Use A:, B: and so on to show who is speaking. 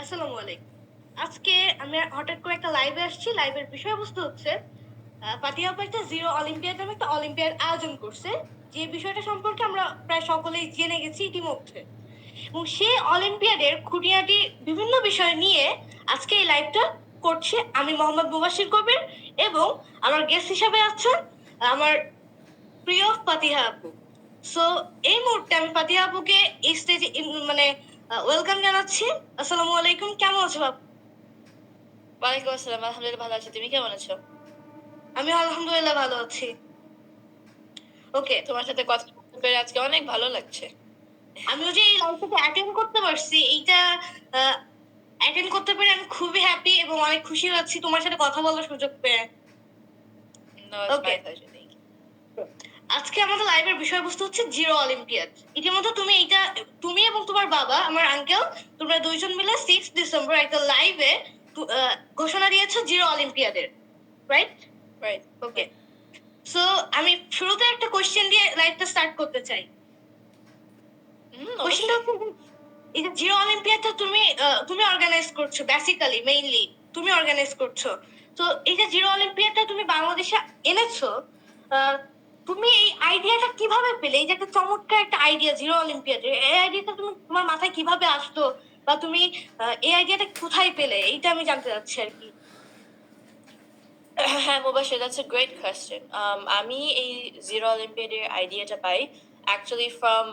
A: আসসালামু আলাইকুম। আজকে আমি হঠাৎ করে একটা লাইভে আসছি। লাইভের বিষয়বস্তু হচ্ছে আহ, পাতিয়া একটা জিরো অলিম্পিয়াড নামে একটা অলিম্পিয়াড আয়োজন করছে। যে বিষয়টা সম্পর্কে আমরা প্রায় সকলেই জেনে গেছি ইতিমধ্যে। এবং সেই অলিম্পিয়াডের খুঁটিনাটি বিভিন্ন বিষয় নিয়ে আজকে এই লাইভটা করছে আমি মোহাম্মদ মুবাশির কবির এবং আমার গেস্ট হিসাবে আছেন আমার প্রিয় পাতিহা আপু। সো এই মুহূর্তে আমি ফাতিহা আপুকে এই স্টেজে মানে ওয়েলকাম জানাচ্ছি। আসসালামু আলাইকুম কেমন আছো আপু
B: ওয়ালাইকুম আসসালাম আলহামদুলিল্লাহ ভালো আছি। তুমি কেমন আছো?
A: আমি আলহামদুলিল্লাহ ভালো আছি। ওকে
B: তোমার সাথে কথা বলতে পেরে আজকে অনেক ভালো লাগছে।
A: আমিও যে এই লাইভটাকে অ্যাটেন্ড করতে পারছি এইটা অ্যাটেন্ড করতে পেরে আমি খুবই হ্যাপি এবং অনেক খুশি হচ্ছি তোমার সাথে কথা বলার সুযোগ পেয়ে।
B: No,
A: আজকে আমাদের লাইভের বিষয়বস্তু হচ্ছে জিরো অলিম্পিয়াড। ইতিমধ্যে তুমি এইটা তুমি এবং তোমার বাবা আমার আঙ্কেল তোমরা দুইজন মিলে সিক্স ডিসেম্বর একটা লাইভে ঘোষণা দিয়েছ জিরো অলিম্পিয়াডের রাইট
B: রাইট
A: ওকে সো আমি শুরুতে একটা কোশ্চেন দিয়ে লাইভটা স্টার্ট করতে চাই।
B: হুম,
A: কোশ্চেনটা এই যে জিরো অলিম্পিয়াডটা তুমি তুমি অর্গানাইজ করছ বেসিক্যালি মেইনলি তুমি অর্গানাইজ করছ। তো এই যে জিরো অলিম্পিয়াডটা তুমি বাংলাদেশে এনেছো আহ, তুমি এই আইডিয়াটা কীভাবে পেলে? এই যে একটা চমৎকার একটা আইডিয়া জিরো অলিম্পিয়াডের এই আইডিয়াটা তুমি তোমার মাথায় কীভাবে আসতো? বা তুমি এই আইডিয়াটা কোথায় পেলে? এইটা আমি জানতে চাচ্ছি আর কি।
B: হ্যাঁ Mubashir that's a great question আমি এই জিরো অলিম্পিয়াডের আইডিয়াটা পাই অ্যাকচুয়ালি ফ্রম